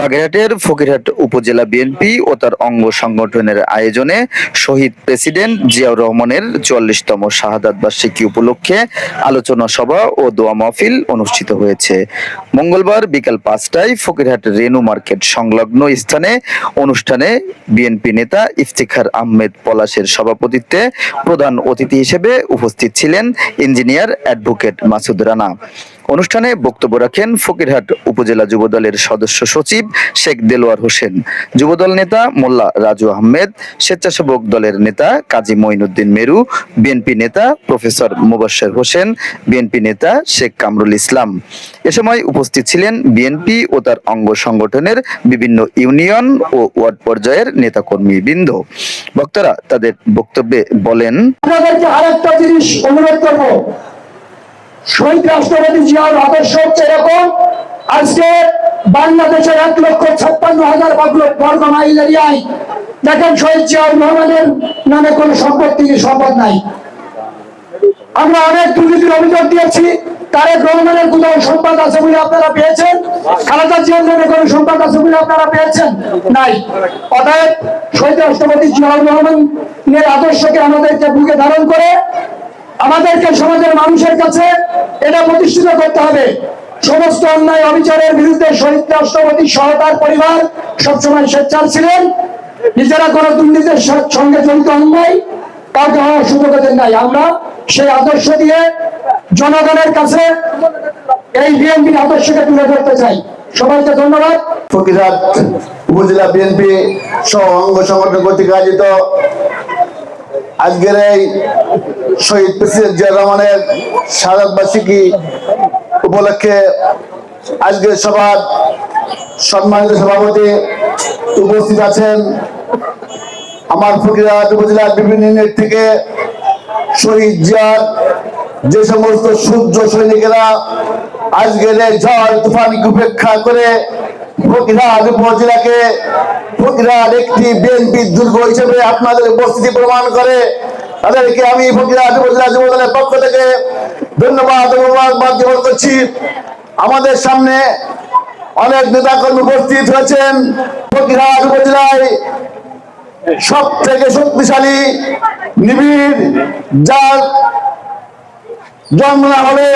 বাগেরহাটের ফকিরহাট উপজেলা বিএনপি ও তার অঙ্গ সংগঠনের আয়োজনে শহীদ প্রেসিডেন্ট জিয়াউর রহমানের চুয়াল্লিশতম শাহাদাত বার্ষিকী উপলক্ষে আলোচনা সভা ও দোয়া মাহফিল অনুষ্ঠিত হয়েছে। মঙ্গলবার বিকাল পাঁচটায় ফকিরহাট রেনু মার্কেট সংলগ্ন স্থানে অনুষ্ঠানে বিএনপি নেতা ইফতিখার আহমেদ পলাশের সভাপতিত্বে প্রধান অতিথি হিসেবে উপস্থিত ছিলেন ইঞ্জিনিয়ার অ্যাডভোকেট মাসুদ রানা। অনুষ্ঠানে বক্তব্য রাখেন ফকিরহাট উপজেলা যুবদলের সদস্য সচিব শেখ দেলোয়ার হোসেন, যুবদল নেতা মোল্লা রাজু আহমেদ, স্বেচ্ছাসেবক দলের নেতা কাজী মঈনুদ্দিন মেরু, বিএনপি নেতা প্রফেসর মুবাশ্বের হোসেন, বিএনপি নেতা শেখ কামরুল ইসলাম। এ সময় উপস্থিত ছিলেন বিএনপি ও তার অঙ্গ সংগঠনের বিভিন্ন ইউনিয়ন ও ওয়ার্ড পর্যায়ের নেতাকর্মী বৃন্দ বক্তারা তাদের বক্তব্যে বলেন, আপনাদেরকে আরেকটা জিনিস অনুরোধ করব। শহীদ রাষ্ট্রপতি আদর্শ হচ্ছে এরকম। আজকে বাংলাদেশের এক লক্ষ ছাপ্পান্ন হাজার বর্গ- মাইল এরিয়ায় দেখেন শহীদ জিয়াউর রহমানের নামে সম্পত্তি সম্পদ নাই। আমরা অনেক দুর্নীতির অভিযোগ দিয়েছি। তারেক রহমানের কোথাও সম্পদ আছে বলে আপনারা পেয়েছেন। খালেদা জিয়ার নামে কোনো সম্পদ আছে বলে আপনারা পেয়েছেন? নাই। অতএব শহীদ রাষ্ট্রপতি জিয়াউর রহমানের আদর্শকে আমাদেরকে বুকে ধারণ করে আমাদেরকে সমাজের মানুষের কাছে এটা প্রতিষ্ঠিত করতে হবে। সমস্ত অন্যায় অবিচারের বিরুদ্ধে শহীদ রাষ্ট্রপতি সহ পরিবার সবসময় সোচ্চার ছিলেন। নিজেরা কোনো দুর্নীতির সঙ্গে জড়িত নাই কাউকে হওয়ার সুযোগ নাই। আমরা সেই আদর্শ দিয়ে জনগণের কাছে এই বিএনপির আদর্শকে তুলে ধরতে চাই। সবাইকে ধন্যবাদ। ফকিরহাট উপজেলা বিএনপি সহ অঙ্গ সংগঠন কর্তৃক আয়োজিত আজকের এই শহীদ প্রেসিডেন্ট জিয়া রহমানের শাহাদ বার্ষিকী উপলক্ষে আজকের সভার সম্মানিত সভাপতি উপস্থিত আছেন আমার ফকিরহাট উপজেলার বিভিন্ন ইউনিট থেকে শহীদ জিয়ার যে সমস্ত সূর্য সৈনিকেরা আজকের এই ঝড় তুফানকে উপেক্ষা করে ফকিরহাট উপজেলাকে ফকিরহাট একটি বিএনপি দুর্গ হিসেবে আপনাদের উপস্থিতি প্রমাণ করে তাদেরকে আমি উপজেলা পক্ষ থেকে ধন্যবাদ মোবারকবাদ জ্ঞাপন করছি। আমাদের সামনে অনেক নেতাকর্মী উপস্থিত হয়েছেন। ফকিরহাট উপজেলায় সব থেকে শক্তিশালী নিবিড় যার জন্ম না হলে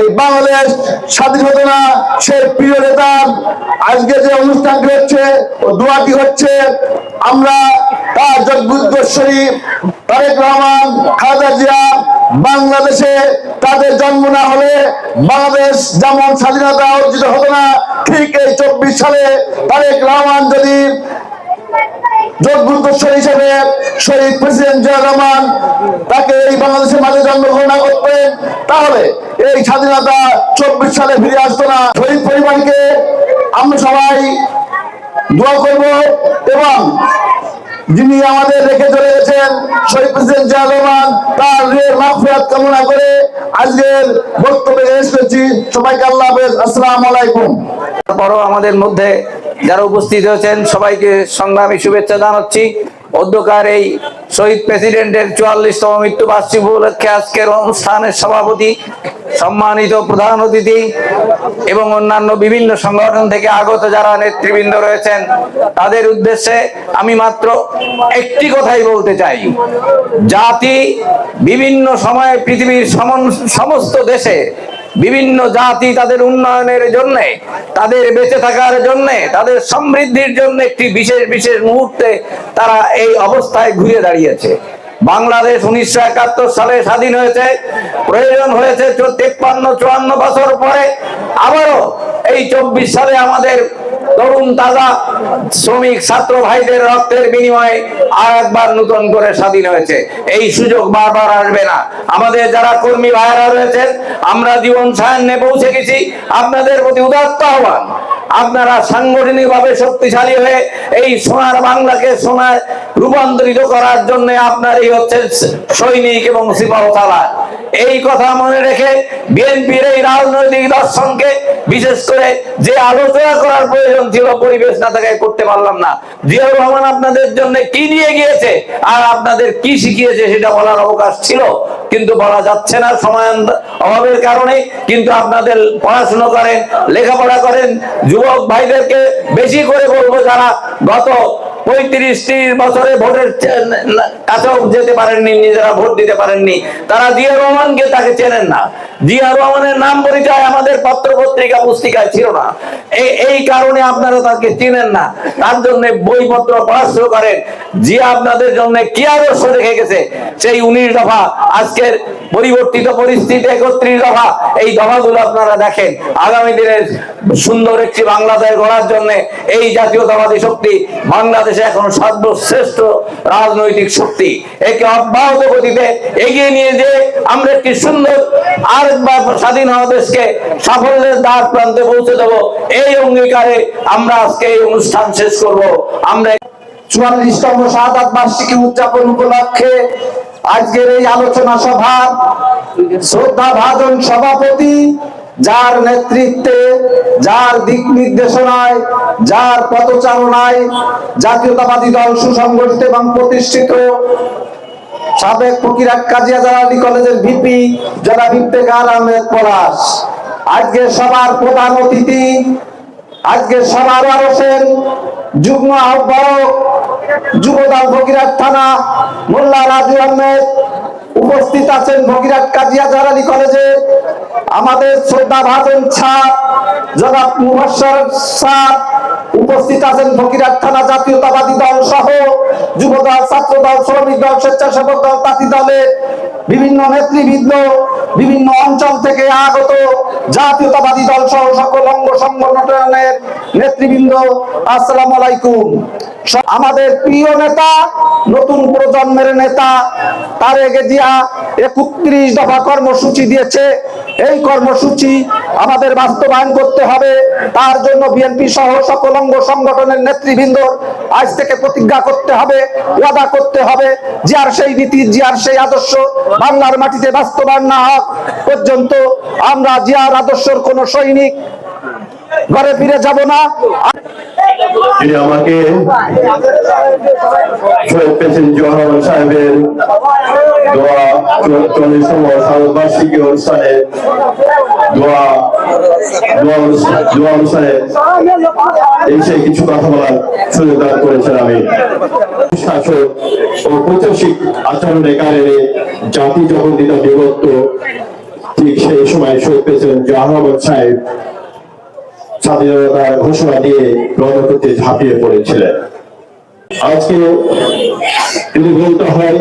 এই বাংলাদেশ স্বাধীন হতো না। সে প্রিয় নেতার আজকে যে অনুষ্ঠানটি হচ্ছে, ও দোয়াটি হচ্ছে, আমরা তার জগবুদ্ধেশ্বরী তারেক রহমান, খালেদা জিয়া, বাংলাদেশে তাদের জন্ম না হলে বাংলাদেশ যেমন স্বাধীনতা অর্জিত হতো না, ঠিক এই চব্বিশ সালে তারেক রহমান যদি যোগ্যশ্বর হিসেবে শহীদ প্রেসিডেন্ট জিয়া রহমান তাকে এই বাংলাদেশের মাঝে জন্মগ্রহণ করতেন। তাহলে এই স্বাধীনতা চব্বিশ সালে ফিরে আসতো না। শহীদ পরিবারকে আমরা সবাই দোয়া করব এবং যিনি আমাদের রেখে চলে গেছেন, শহীদ প্রেসিডেন্ট জিয়া রহমান, তার মাফিয়াত কামনা করে আজকের বক্তব্য শেষ করছি। সবাইকে আল্লাহ আসসালামু আলাইকুম। তারপরও আমাদের মধ্যে যারা উপস্থিত হয়েছেন, সবাইকে সংগ্রামী শুভেচ্ছা জানাচ্ছি। অধ্যকার এই শহীদ প্রেসিডেন্টের চুয়াল্লিশতম মৃত্যু বার্ষিকী উপলক্ষে আজকের অনুষ্ঠানের সভাপতি সম্মানিত প্রধান অতিথি এবং অন্যান্য বিভিন্ন সংগঠন থেকে আগত যারা নেতৃবৃন্দ রয়েছেন, তাদের উদ্দেশ্যে আমি মাত্র একটি কথাই বলতে চাই। জাতি বিভিন্ন সময়ে পৃথিবীর সমস্ত দেশে বিভিন্ন জাতি তাদের উন্নয়নের জন্য, তাদের বেঁচে থাকার জন্য, তাদের সমৃদ্ধির জন্য একটি বিশেষ বিশেষ মুহূর্তে তারা এই অবস্থায় ঘুরে দাঁড়িয়েছে। বাংলাদেশ উনিশশো একাত্তর সালে স্বাধীন হয়েছে। প্রয়োজন হয়েছে তেপ্পান্ন, চুয়ান্ন বছর পরে আবারও এই চব্বিশ সালে আমাদের তরুণ তাজা শ্রমিক ছাত্র ভাইদের রক্তের বিনিময়ে আর একবার নতুন করে স্বাধীন হয়েছে। এই সুযোগ বারবার আসবে না। আমাদের যারা কর্মী ভাইরা রয়েছেন, আমরা জীবন সায়ান্নে পৌঁছে গেছি। আপনাদের প্রতি উদাত্ত আহ্বান। আপনারা সাংগঠনিক ভাবে শক্তিশালী হয়ে এই সোনার বাংলাকে সোনার রূপান্তরিত করার জন্য আপনার এই হচ্ছে সৈনিক এবং সিপাহ সালার এই কথা মনে রেখে বিএনপির এই রাজনৈতিক দর্শনকে বিশেষ করে যে আলোচনা করার প্রয়োজন ছিল, পরিবেশ না থাকায় করতে পারলাম না। জিয়াউর রহমান আপনাদের জন্য কি নিয়ে গিয়েছে আর আপনাদের কি শিখিয়েছে সেটা বলার অবকাশ ছিল, কিন্তু বলা যাচ্ছে না সময় অভাবের কারণে। কিন্তু আপনাদের পড়াশুনো করেন, লেখাপড়া করেন যুবক ভাইদেরকে বেশি করে বলব যারা গত পঁয়ত্রিশ ত্রিশ বছরে ভোটের কাছেও যেতে পারেননি, নিজেরা ভোট দিতে পারেননি, তারা জিয়া রহমানকে তাকে চেনেন না। জিয়া রহমানের নাম পরিচয় আমাদের পত্র পত্রিকা পুস্তিকায় ছিল না। এই কারণে আপনারা তাকে চিনেন না। তার জন্য বইপত্র পড়াশুনো করেন। জিয়া আপনাদের জন্য কি আদর্শ রেখে গেছে, সেই উনিশ দফা আজকের পরিবর্তিত পরিস্থিতি, একত্রিশ দফা, এই দফাগুলো আপনারা দেখেন। আগামী দিনের সুন্দর একটি বাংলাদেশ গড়ার জন্য এই জাতীয়তাবাদী শক্তি বাংলাদেশে এখন সর্বশ্রেষ্ঠ রাজনৈতিক শক্তি। একে অব্যাহত গতিতে এগিয়ে নিয়ে যে আমরা একটি সুন্দর আরেকবার স্বাধীন হওয়া দেশকে সাফল্যের দ্বার প্রান্তে পৌঁছে দেব এই অঙ্গীকারে আমরা আজকে এই অনুষ্ঠান শেষ করব। আমরা চুয়াল্লিশতম শাহাদ বার্ষিকী উদযাপন উপলক্ষে আজকের এই আলোচনা সভা শ্রদ্ধা ভাজন সভাপতি, যার নেতৃত্বে, যার দিক নির্দেশনায়, যার পদচারণায় জাতীয়তাবাদী দল সুসংগঠিত এবং প্রতিষ্ঠিত সাবেক ফকিরাট কাজিয়া জালালি কলেজের ভিপি জনাব ইফতেখার আহমেদ পলাশ। আজকে সবার প্রধান অতিথি, আজকে সবার আরসের যুগ্ম আহ্বায়ক যুবদল ফকিরাট থানা, মোল্লা রাজু আহমেদ উপস্থিত আছেন ফকিরাট কাজিয়া জারালি কলেজে। আমাদের শ্রদ্ধা ভাজন ছাপ জনাব মুবাসর সাহ উপস্থিত আছেন ফকিরাট থানা জাতীয়তাবাদী দল সহ যুবদল ছাত্র দল শ্রমিক দল, স্বেচ্ছাসেবক দল, তাঁতি দলের বিভিন্ন নেতৃবৃন্দ। বিভিন্ন অঞ্চল থেকে আগত জাতীয়তাবাদী দল সহ সকল অঙ্গ সংগঠনের নেতৃবৃন্দ, আসসালাম আলাইকুম। আমাদের প্রিয় নেতা, নতুন প্রজন্মের নেতা, তারেক জিয়া একত্রিশ দফা কর্মসূচি দিয়েছে। এই কর্মসূচি আমাদের বাস্তবায়ন করতে হবে। তার জন্য বিএনপি সহ সকল অঙ্গ সংগঠনের নেতৃবৃন্দ আজ থেকে প্রতিজ্ঞা করতে হবে, ওয়াদা করতে হবে জিয়ার সেই নীতি জিয়ার সেই আদর্শ বাংলার মাটিতে বাস্তবায়ন না হওয়া পর্যন্ত আমরা জিয়ার আদর্শর কোন সৈনিক ঘরে ফিরে যাব না। যিনি আমাকে সাহেবের অনুষ্ঠানে কিছু কথা করেছেন আমি। জাতি যখন দিত বিভক্ত, ঠিক সেই সময় শহীদ প্রেসিডেন্ট জিয়া সাহেব স্বাধীনতার ঘোষণা দিয়ে রণক্ষেত্রে ঝাঁপিয়ে পড়েছিলেন। আজকে যদি বলতে হয়,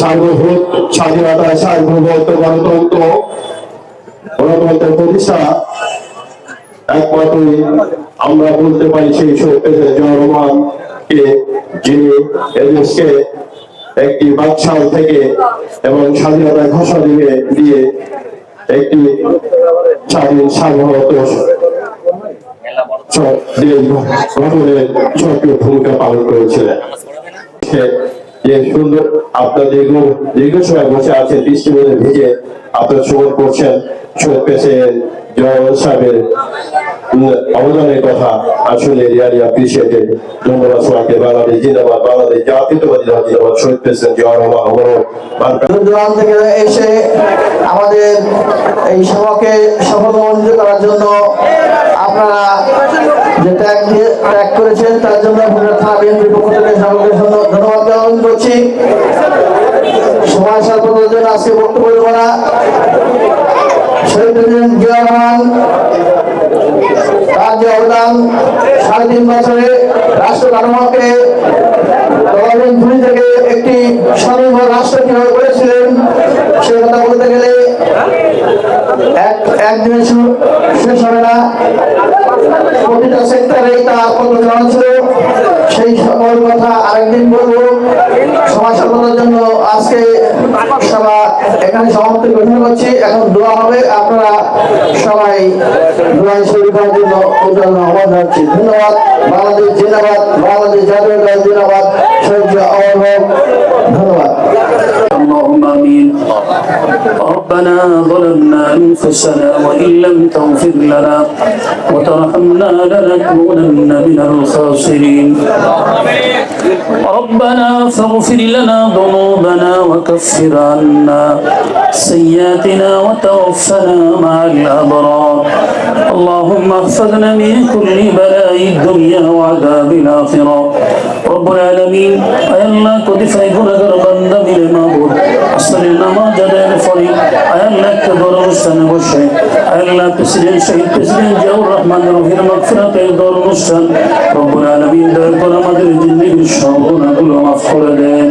সার্বভৌম স্বাধীনতা, সার্বভৌমত্ব, গণতন্ত্র গণতন্ত্র প্রতিষ্ঠা একমাত্রই আমরা বলতে পারি সেই শোকের জনগণকে, যিনি এদেশকে একটি বাকশাল থেকে এবং স্বাধীনতার ঘোষণা দিয়ে দিয়ে একটি স্বাধীন সার্বভৌমত্ব স- দেশ গঠনের সক্রিয় ভূমিকা পালন করেছিলেন যে সুন্দর আপনার দীর্ঘ দীর্ঘ সময় বসে আছে বৃষ্টি মধ্যে ভিজে আপনার সুমন করছেন শোক পেশে অবদানের কথা আসলে রিয়ালি অ্যাপ্রিসিয়েটেড ধন্যবাদ সবাইকে। বাংলাদেশ জিন্দাবাদ, বাংলাদেশ জাতীয়তাবাদী জিন্দাবাদ। শহীদ প্রেসিডেন্ট জিয়া থেকে এসে আমাদের এই সভাকে সফলমণ্ডিত করার জন্য আপনারা যে ত্যাগ দিয়ে ত্যাগ করেছেন, তার জন্য বিএনপির পক্ষ থেকে ধন্যবাদ জ্ঞাপন করছি। সময় স্বল্পতার আজকে বক্তব্য দেবো না। শহীদ জিয়া রহমান তার অবদান সাড়ে তিন বছরে রাষ্ট্র কাঠামোকে ভূমি থেকে একটি স্বনির্ভর রাষ্ট্র কীভাবে করেছিলেন, সে কথা বলতে গেলে এক একদিনে শেষ হবে না। প্রতিটা সেক্টরেই তার কত ছিল সেই সকল কথা আরেকদিন বলব সময় স্বল্পতার জন্য আজকে সভা এখানে সমাপ্তি গঠন করছি। এখন দোয়া হবে, আপনারা সবাই দোয়ায় শরীর জন্য উদ্যোগ আহ্বান জানাচ্ছি। ধন্যবাদ। বাংলাদেশ জিন্দাবাদ, বাংলাদেশ জাতীয় জিন্দাবাদ। সহ্য ধন্যবাদ اللهم آمين. ربنا ظلمنا أنفسنا وإن لم تغفر لنا وترحمنا لنكونن من الخاسرين. ربنا فاغفر لنا ذنوبنا وكفر عنا سيئاتنا وتوفنا مع الأبرار. اللهم احفظنا من كل بلاء الدنيا وعذاب الآخرة. رب العالمين. أي الله قد فايقنا غربا من المعبود আসরের নামাজ আদায়ের পরে আয় আল্লাহ একটা বড় অনুষ্ঠানে বসে আয় আল্লাহ প্রেসিডেন্ট শহীদ প্রেসিডেন্ট জিয়াউর রহমান রহির মাগফিরাতের দর অনুষ্ঠান, রব্বুল আলমিন দয়া করে আমাদের জিন্দিগির গুনাহগুলো মাফ করে দেন।